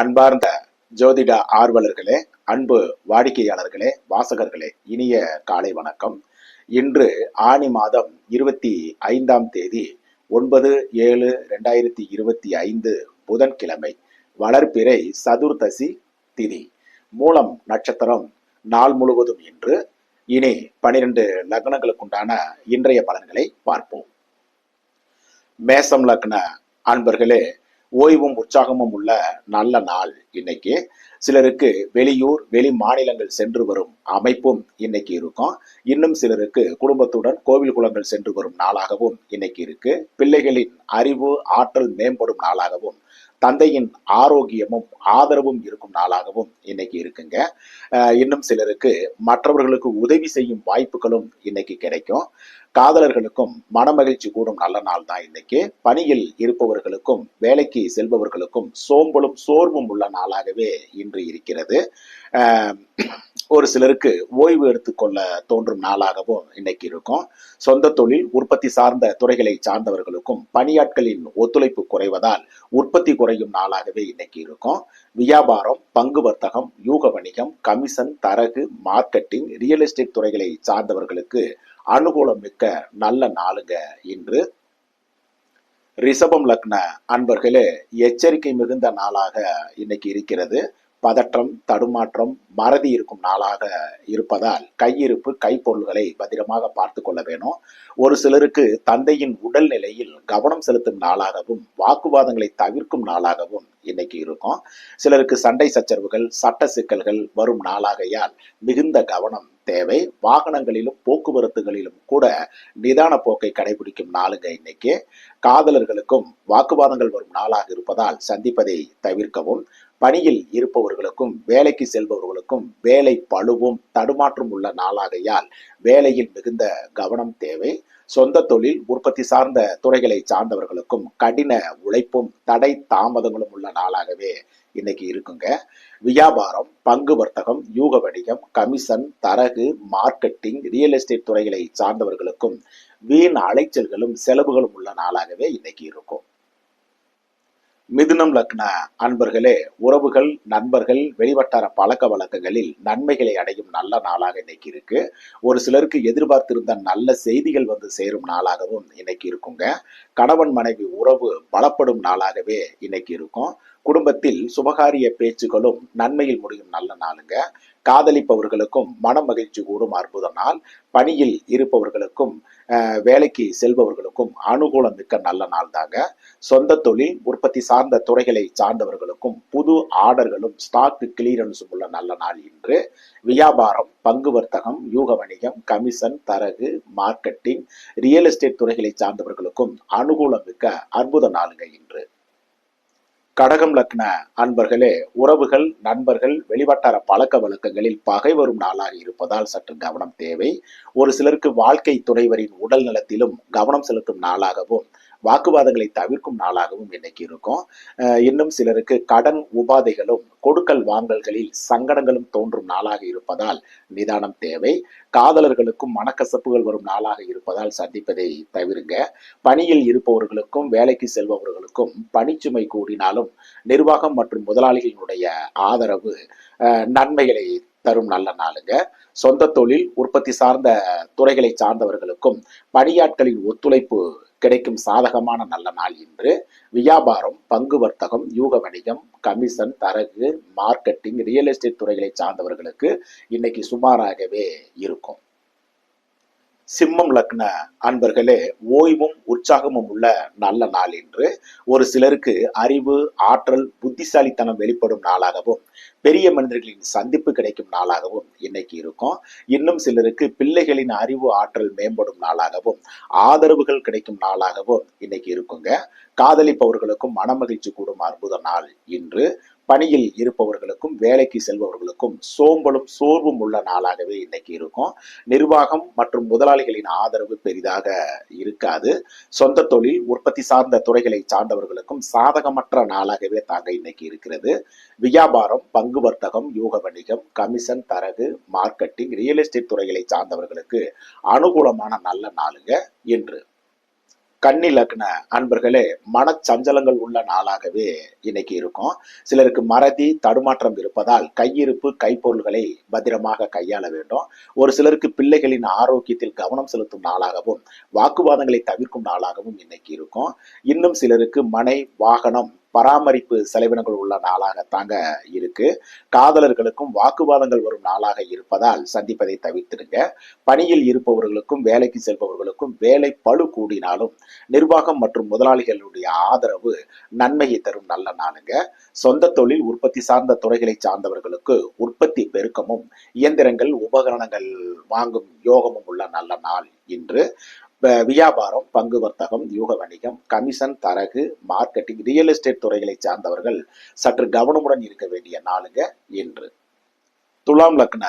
அன்பார்ந்த ஜோதிட ஆர்வலர்களே அன்பு வாடிக்கையாளர்களே வாசகர்களே இனிய காலை வணக்கம். இன்று ஆனி மாதம் இருபத்தி ஐந்தாம் தேதி ஒன்பது ஏழு ரெண்டாயிரத்தி இருபத்தி ஐந்து புதன்கிழமை வளர்பிறை சதுர்தசி திதி. மூலம் நட்சத்திரம் நாள் முழுவதும் இன்று இனி பனிரெண்டு லக்னங்களுக்குண்டான இன்றைய பலன்களை பார்ப்போம். மேசம் லக்ன அன்பர்களே ஓய்வும் உற்சாகமும் உள்ள நல்ல நாள் இன்னைக்கு. சிலருக்கு வெளியூர் வெளி மாநிலங்கள் சென்று வரும் அமைப்பும் இன்னைக்கு இருக்கும். இன்னும் சிலருக்கு குடும்பத்துடன் கோவில் குளங்கள் சென்று வரும் நாளாகவும் இன்னைக்கு இருக்கு. பிள்ளைகளின் அறிவு ஆற்றல் மேம்படும் நாளாகவும் தந்தையின் ஆரோக்கியமும் ஆதரவும் இருக்கும் நாளாகவும் இன்னைக்கு இருக்குங்க. இன்னும் சிலருக்கு மற்றவர்களுக்கு உதவி செய்யும் வாய்ப்புகளும் இன்னைக்கு கிடைக்கும். காதலர்களுக்கும் மனமகிழ்ச்சி கூடும் நல்ல நாள் தான் இன்னைக்கு. பணியில் இருப்பவர்களுக்கும் வேலைக்கு செல்பவர்களுக்கும் சோம்பலும் சோர்வும் உள்ள நாளாகவே இன்று இருக்கிறது. ஒரு சிலருக்கு ஓய்வு எடுத்துக்கொள்ள தோன்றும் நாளாகவும் இன்னைக்கு இருக்கும். சொந்த தொழில் உற்பத்தி சார்ந்த துறைகளை சார்ந்தவர்களுக்கும் பணியாட்களின் ஒத்துழைப்பு குறைவதால் உற்பத்தி குறையும் நாளாகவே இன்னைக்கு இருக்கும். வியாபாரம் பங்கு வர்த்தகம் யூக வணிகம் கமிஷன் தரகு மார்க்கெட்டிங் ரியல் எஸ்டேட் துறைகளை சார்ந்தவர்களுக்கு அனுகூலம் மிக்க நல்ல நாளுங்க இன்று. ரிஷபம் லக்ன அன்பர்களே எச்சரிக்கை மிகுந்த நாளாக இன்னைக்கு இருக்கிறது. பதற்றம் தடுமாற்றம் மறதி இருக்கும் நாளாக இருப்பதால் கையிருப்பு கைப்பொருள்களை பத்திரமாக பார்த்து கொள்ள வேணும். ஒரு சிலருக்கு தந்தையின் உடல் நிலையில் கவனம் செலுத்தும் நாளாகவும் வாக்குவாதங்களை தவிர்க்கும் நாளாகவும் இன்னைக்கு இருக்கும். சிலருக்கு சண்டை சச்சரவுகள் சட்ட சிக்கல்கள் வரும் நாளாகையால் மிகுந்த கவனம் தேவை. வாகனங்களிலும் போக்குவரத்துகளிலும் கூட நிதான போக்கை கடைபிடிக்கும் நாளுங்க இன்னைக்கு. காதலர்களுக்கும் வாக்குவாதங்கள் வரும் நாளாக இருப்பதால் சந்திப்பதை தவிர்க்கவும். பணியில் இருப்பவர்களுக்கும் வேலைக்கு செல்பவர்களுக்கும் வேலை பழுவும் தடுமாற்றம் உள்ள நாளாகையால் வேலையில் மிகுந்த கவனம் தேவை. சொந்த தொழில் உற்பத்தி சார்ந்த துறைகளை சார்ந்தவர்களுக்கும் கடின உழைப்பும் தடை தாமதங்களும் உள்ள நாளாகவே இன்னைக்கு இருக்குங்க. வியாபாரம் பங்கு வர்த்தகம் யூக வணிகம் கமிஷன் தரகு மார்க்கெட்டிங் ரியல் எஸ்டேட் துறைகளை சார்ந்தவர்களுக்கும் வீண் அலைச்சல்களும் செலவுகளும் உள்ள நாளாகவே இன்னைக்கு இருக்கும். மிதுனம் லக்ன அன்பர்களே உறவுகள் நண்பர்கள் வெளிவட்டார பழக்க வழக்கங்களில் நன்மைகளை அடையும் நல்ல நாளாக இன்னைக்கு இருக்கு. ஒரு சிலருக்கு எதிர்பார்த்திருந்த நல்ல செய்திகள் வந்து சேரும் நாளாகவும் இன்னைக்கு இருக்குங்க. கணவன் மனைவி உறவு பலப்படும் நாளாகவே இன்னைக்கு இருக்கும். குடும்பத்தில் சுபகாரிய பேச்சுகளும் நன்மையில் முடியும் நல்ல நாளுங்க. காதலிப்பவர்களுக்கும் மன மகிழ்ச்சி கூடும் அற்புத நாள். பணியில் இருப்பவர்களுக்கும் வேலைக்கு செல்பவர்களுக்கும் அனுகூலம் மிக்க நல்ல நாள் தாங்க சொந்த தொழில் உற்பத்தி சார்ந்த துறைகளை சார்ந்தவர்களுக்கும் புது ஆர்டர்களும் ஸ்டாக் கிளியரன்ஸும் உள்ள நல்ல நாள் இன்று. வியாபாரம் பங்கு வர்த்தகம் யூக வணிகம் கமிஷன் தரகு மார்க்கெட்டிங் ரியல் எஸ்டேட் துறைகளை சார்ந்தவர்களுக்கும் அனுகூலம் மிக்க அற்புத நாளுங்க இன்று. கடகம் லக்ன அன்பர்களே உறவுகள் நண்பர்கள் வெளிவட்டார பழக்க வழக்கங்களில் பகை வரும் நாளாக இருப்பதால் சற்று கவனம் தேவை. ஒரு சிலருக்கு வாழ்க்கை துணைவரின் உடல் நலத்திலும் கவனம் செலுத்தும் நாளாகவும் வாக்குவாதங்களை தவிர்க்கும் நாளாகவும் இன்னைக்கு இருக்கும். இன்னும் சிலருக்கு கடன் உபாதைகளும் கொடுக்கல் வாங்கல்களில் சங்கடங்களும் தோன்றும் நாளாக இருப்பதால் நிதானம் தேவை. காதலர்களுக்கும் மனக்கசப்புகள் வரும் நாளாக இருப்பதால் சந்திப்பதை தவிருங்க. பணியில் இருப்பவர்களுக்கும் வேலைக்கு செல்பவர்களுக்கும் பணிச்சுமை கூடினாலும் நிர்வாகம் மற்றும் முதலாளிகளினுடைய ஆதரவு நன்மைகளை தரும் நல்ல நாளுங்க. சொந்த தொழில் உற்பத்தி சார்ந்த துறைகளை சார்ந்தவர்களுக்கும் பணியாட்களின் ஒத்துழைப்பு கிடைக்கும் சாதகமான நல்ல நாள் இன்று. வியாபாரம் பங்கு வர்த்தகம் யூக வணிகம் கமிஷன் தரகு மார்க்கெட்டிங் ரியல் எஸ்டேட் துறைகளை சார்ந்தவர்களுக்கு இன்னைக்கு சுமாராகவே இருக்கும். சிம்மம் லக்ன அன்பர்களே ஓய்வும் உற்சாகமும் உள்ள நல்ல நாள் என்று ஒரு சிலருக்கு அறிவு ஆற்றல் புத்திசாலித்தனம் வெளிப்படும் நாளாகவும் பெரிய மனிதர்களின் சந்திப்பு கிடைக்கும் நாளாகவும் இன்னைக்கு இருக்கும். இன்னும் சிலருக்கு பிள்ளைகளின் அறிவு ஆற்றல் மேம்படும் நாளாகவும் ஆதரவுகள் கிடைக்கும் நாளாகவும் இன்னைக்கு இருக்குங்க. காதலிப்பவர்களுக்கும் மனமகிழ்ச்சி கூடும் அற்புத நாள் இன்று. பணியில் இருப்பவர்களுக்கும் வேலைக்கு செல்பவர்களுக்கும் சோம்பலும் சோர்வும் உள்ள நாளாகவே இன்னைக்கு இருக்கும். நிர்வாகம் மற்றும் முதலாளிகளின் ஆதரவு பெரிதாக இருக்காது. சொந்த தொழில் உற்பத்தி சார்ந்த துறைகளை சார்ந்தவர்களுக்கும் சாதகமற்ற நாளாகவே தாங்க இன்னைக்கு இருக்கிறது. வியாபாரம் பங்கு வர்த்தகம் யூக வணிகம் கமிஷன் தரகு மார்க்கெட்டிங் ரியல் எஸ்டேட் துறைகளை சார்ந்தவர்களுக்கு அனுகூலமான நல்ல நாளுங்க இன்று. கண்ணிலக்ன அன்பர்களே மனச்சஞ்சலங்கள் உள்ள நாளாகவே இன்னைக்கு இருக்கும். சிலருக்கு மறதி தடுமாற்றம் இருப்பதால் கையிருப்பு கைப்பொருள்களை பத்திரமாக கையாள வேண்டும். ஒரு சிலருக்கு பிள்ளைகளின் ஆரோக்கியத்தில் கவனம் செலுத்தும் நாளாகவும் வாக்குவாதங்களை தவிர்க்கும் நாளாகவும் இன்னைக்கு இருக்கும். இன்னும் சிலருக்கு மனை வாகனம் பராமரிப்பு செலவினங்கள் உள்ள நாளாக தாங்க இருக்கு. காதலர்களுக்கும் வாக்குவாதங்கள் வரும் நாளாக இருப்பதால் சந்திப்பதை தவிர்த்திடுங்க. பணியில் இருப்பவர்களுக்கும் வேலைக்கு செல்பவர்களுக்கும் வேலை பழு கூடினாலும் நிர்வாகம் மற்றும் முதலாளிகளுடைய ஆதரவு நன்மையை தரும் நல்ல நாளுங்க. சொந்த தொழில் உற்பத்தி சார்ந்த துறைகளை சார்ந்தவர்களுக்கு உற்பத்தி பெருக்கமும் இயந்திரங்கள் உபகரணங்கள் வாங்கும் யோகமும் உள்ள நல்ல நாள் இன்று. வியாபாரம் பங்கு வர்த்தகம் யூக வணிகம் கமிஷன் தரகு மார்க்கெட்டிங் ரியல் எஸ்டேட் துறைகளை சார்ந்தவர்கள் சற்று கவனமுடன் இருக்க வேண்டிய நாளுங்க இன்று. துலாம் லக்ன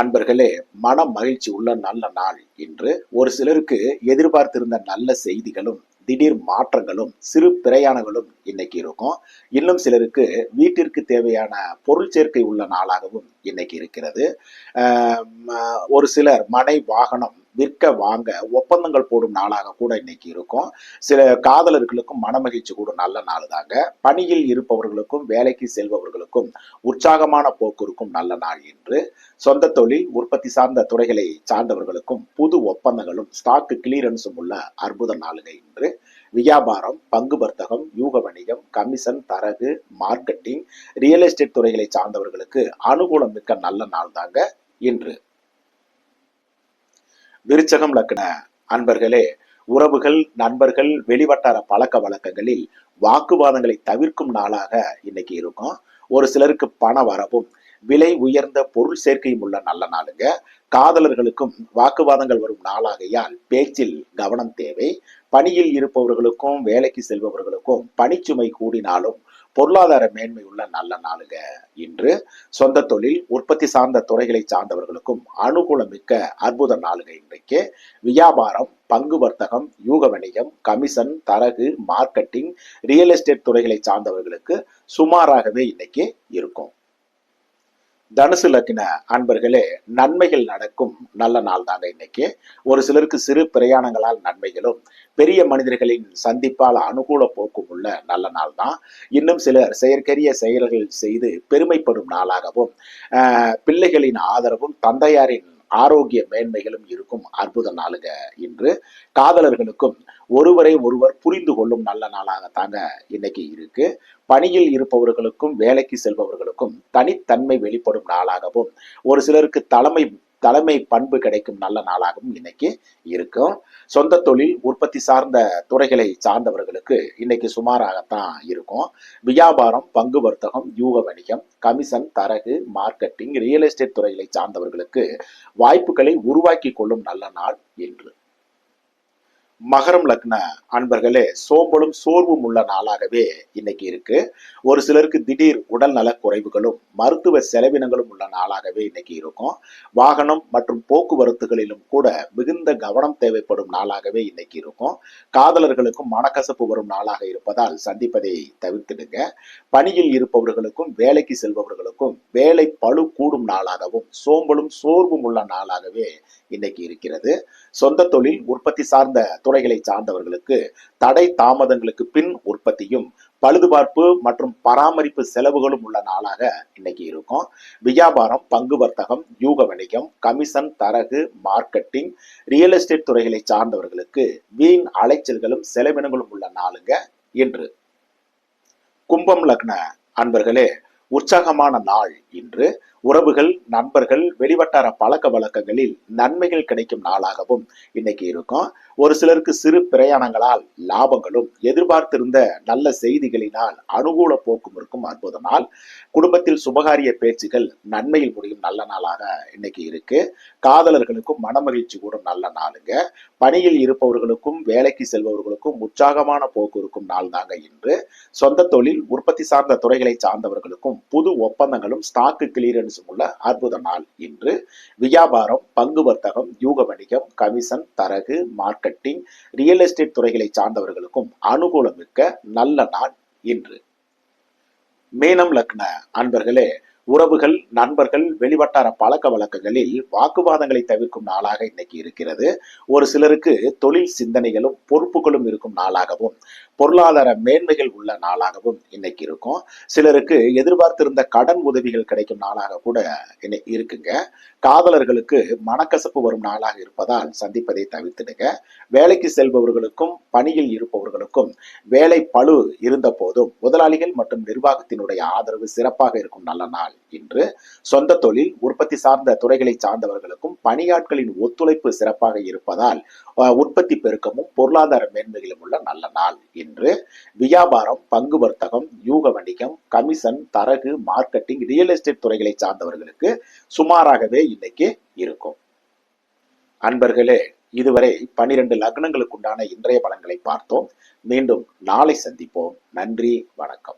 அன்பர்களே மன மகிழ்ச்சி உள்ள நல்ல நாள் இன்று. ஒரு சிலருக்கு எதிர்பார்த்திருந்த நல்ல செய்திகளும் திடீர் மாற்றங்களும் சிறு பிரயாணங்களும் இன்னைக்கு இருக்கும். இன்னும் சிலருக்கு வீட்டிற்கு தேவையான பொருள் சேர்க்கை உள்ள நாளாகவும் இன்னைக்கு இருக்கிறது. ஒரு சிலர் மனை வாகனம் விற்க வாங்க ஒப்பந்தங்கள் போடும் நாளாக கூட இன்னைக்கு இருக்கும். சில காதலர்களுக்கும் மனமகிழ்ச்சி கூட நல்ல நாள் தாங்க. பணியில் இருப்பவர்களுக்கும் வேலைக்கு செல்பவர்களுக்கும் உற்சாகமான போக்கு இருக்கும் நல்ல நாள் என்று சொந்த தொழில் உற்பத்தி சார்ந்த துறைகளை சார்ந்தவர்களுக்கும் புது ஒப்பந்தங்களும் ஸ்டாக் கிளியரன்ஸும் உள்ள அற்புத நாளுங்க இன்று. வியாபாரம் பங்கு வர்த்தகம் யூக வணிகம் கமிஷன் தரகு மார்க்கெட்டிங் ரியல் எஸ்டேட் துறைகளை சார்ந்தவர்களுக்கு அனுகூலம் மிக்க நல்ல நாள் தாங்க இன்று. விருச்சகம் லக்ன அன்பர்களே உறவுகள் நண்பர்கள் வெளிவட்டார பழக்க வழக்கங்களில் வாக்குவாதங்களை தவிர்க்கும் நாளாக இன்னைக்கு இருக்கும். ஒரு சிலருக்கு பண வரவும் விலை உயர்ந்த பொருள் சேர்க்கையும் உள்ள நல்ல நாளுங்க. காதலர்களுக்கும் வாக்குவாதங்கள் வரும் நாளாகையால் பேச்சில் கவனம் தேவை. பணியில் இருப்பவர்களுக்கும் வேலைக்கு செல்பவர்களுக்கும் பணிச்சுமை கூடினாலும் பொருளாதார மேன்மை உள்ள நல்ல நாளுங்க. இன்று சொந்த தொழில் உற்பத்தி சார்ந்த துறைகளை சார்ந்தவர்களுக்கும் அனுகூலமிக்க அற்புத நாளுங்க இன்றைக்கு. வியாபாரம் பங்கு வர்த்தகம் யூக வணிகம் கமிஷன் தரகு மார்க்கெட்டிங் ரியல் எஸ்டேட் துறைகளை சார்ந்தவர்களுக்கு சுமாராகவே இன்னைக்கு இருக்கும். தனுசு லக்ன அன்பர்களே நன்மைகள் நடக்கும் நல்ல நாள் தாங்க இன்னைக்கு. ஒரு சிலருக்கு சிறு பிரயாணங்களால் நன்மைகளும் பெரிய மனிதர்களின் சந்திப்பால் அனுகூல போக்கும் உள்ள நல்ல நாள் தான் இன்னும் சிலர் செயற்கரிய செயல்கள் செய்து பெருமைப்படும் நாளாகவும் பிள்ளைகளின் ஆதரவும் தந்தையாரின் ஆரோக்கிய மேன்மைகளும் இருக்கும் அற்புத நாளுங்க இன்று காதலர்களுக்கும் ஒருவரை ஒருவர் புரிந்து கொள்ளும் நல்ல நாளாக தாங்க இன்னைக்கு இருக்கு. பணியில் இருப்பவர்களுக்கும் வேலைக்கு செல்பவர்களுக்கும் தனித்தன்மை வெளிப்படும் நாளாகவும் ஒரு சிலருக்கு தலைமை தலைமை பண்பு கிடைக்கும் நல்ல நாளாகவும் இன்னைக்கு இருக்கும். சொந்த தொழில் உற்பத்தி சார்ந்த துறைகளை சார்ந்தவர்களுக்கு இன்னைக்கு சுமாராகத்தான் இருக்கும். வியாபாரம் பங்கு வர்த்தகம் யூக வணிகம் கமிஷன் தரகு மார்க்கெட்டிங் ரியல் எஸ்டேட் துறைகளை சார்ந்தவர்களுக்கு வாய்ப்புகளை உருவாக்கி கொள்ளும் நல்ல நாள் என்று மகரம் லக்ன அன்பர்களே சோம்பலும் சோர்வும் உள்ள நாளாகவே இன்னைக்கு இருக்கு. ஒரு சிலருக்கு திடீர் உடல் நல குறைவுகளும் மருத்துவ செலவினங்களும் உள்ள நாளாகவே இன்னைக்கு இருக்கும். வாகனம் மற்றும் போக்குவரத்துகளிலும் கூட மிகுந்த கவனம் தேவைப்படும் நாளாகவே இன்னைக்கு இருக்கும். காதலர்களுக்கும் மனக்கசப்பு வரும் நாளாக இருப்பதால் சந்திப்பதை தவிர்த்திடுங்க. பணியில் இருப்பவர்களுக்கும் வேலைக்கு செல்பவர்களுக்கும் வேலை பளு கூடும் நாளாகவும் சோம்பலும் சோர்வும் உள்ள நாளாகவே இன்னைக்கு இருக்கிறது. சொந்த தொழில் உற்பத்தி சார்ந்த துறைகளை சார்ந்தவர்களுக்கு தடை தாமதங்களுக்கு பின் உற்பத்தியும் பழுதுபார்ப்பு மற்றும் பராமரிப்பு செலவுகளும் உள்ள நாளாக இன்னைக்கு இருக்கும். வியாபாரம் பங்கு வர்த்தகம் யூக வணிகம் கமிஷன் தரகு மார்க்கெட்டிங் ரியல் எஸ்டேட் துறைகளை சார்ந்தவர்களுக்கு வீண் அலைச்சல்களும் செலவினங்களும் உள்ள நாளுங்க இன்று. கும்பம் லக்ன அன்பர்களே உற்சாகமான நாள் இன்று. உறவுகள் நண்பர்கள் வெளிவட்டார பழக்க வழக்கங்களில் நன்மைகள் கிடைக்கும் நாளாகவும் இன்னைக்கு இருக்கும். ஒரு சிலருக்கு சிறு பிரயாணங்களால் லாபங்களும் எதிர்பார்த்திருந்த நல்ல செய்திகளினால் அனுகூல போக்கும் இருக்கும். அற்புத நாள் குடும்பத்தில் சுபகாரிய பேச்சுகள் நன்மையில் முடியும். நல்ல நாளாக இன்னைக்கு இருக்கு. காதலர்களுக்கும் மனமகிழ்ச்சி கூடும். நல்ல நாளுங்க. பணியில் இருப்பவர்களுக்கும் வேலைக்கு செல்பவர்களுக்கும் உற்சாகமான போக்கு இருக்கும் நாள் தாங்க இன்று. சொந்த தொழில் உற்பத்தி சார்ந்த துறைகளை சார்ந்தவர்களுக்கும் புது ஒப்பந்தங்களும் ஸ்டாக்கு கிளியரன்ஸும் உள்ள அற்புத நாள் இன்று வியாபாரம் பங்கு வர்த்தகம் யூக வணிகம் கமிஷன் தரகு மார்க்கெட்டிங் ரியல் எஸ்டேட் துறைகளை சார்ந்தவர்களுக்கும் அனுகூலமிக்க நல்ல நாள் இன்று. மீனம் லக்ன அன்பர்களே உறவுகள் நண்பர்கள் வெளிவட்டார பழக்க வழக்கங்களில் வாக்குவாதங்களை தவிர்க்கும் நாளாக இன்னைக்கு இருக்கிறது. ஒரு சிலருக்கு தொழில் சிந்தனைகளும் பொறுப்புகளும் இருக்கும் நாளாகவும் பொருளாதார மேன்மைகள் உள்ள நாளாகவும் இன்னைக்கு இருக்கும். சிலருக்கு எதிர்பார்த்திருந்த கடன் உதவிகள் கிடைக்கும் நாளாக கூட இன்னைக்கு இருக்குங்க. காதலர்களுக்கு மனக்கசப்பு வரும் நாளாக இருப்பதால் சந்திப்பதை தவிர்த்துடுங்க. வேலைக்கு செல்பவர்களுக்கும் பணியில் இருப்பவர்களுக்கும் வேலை பளு இருந்த போதும் முதலாளிகள் மற்றும் நிர்வாகத்தினுடைய ஆதரவு சிறப்பாக இருக்கும் நல்ல நாள் இன்று. சொந்த தொழில் உற்பத்தி சார்ந்த துறைகளை சார்ந்தவர்களுக்கும் பணியாட்களின் ஒத்துழைப்பு சிறப்பாக இருப்பதால் உற்பத்தி பெருக்கமும் பொருளாதார மேன்மைகளும் உள்ள நல்ல நாள் இன்று வியாபாரம் பங்கு வர்த்தகம் யூக வணிகம் கமிஷன் தரகு மார்க்கெட்டிங் ரியல் எஸ்டேட் துறைகளை சார்ந்தவர்களுக்கு சுமாராகவே இன்னைக்கு இருக்கும். அன்பர்களே இதுவரை பனிரெண்டு லக்னங்களுக்கு உண்டான இன்றைய பலன்களை பார்த்தோம். மீண்டும் நாளை சந்திப்போம். நன்றி வணக்கம்.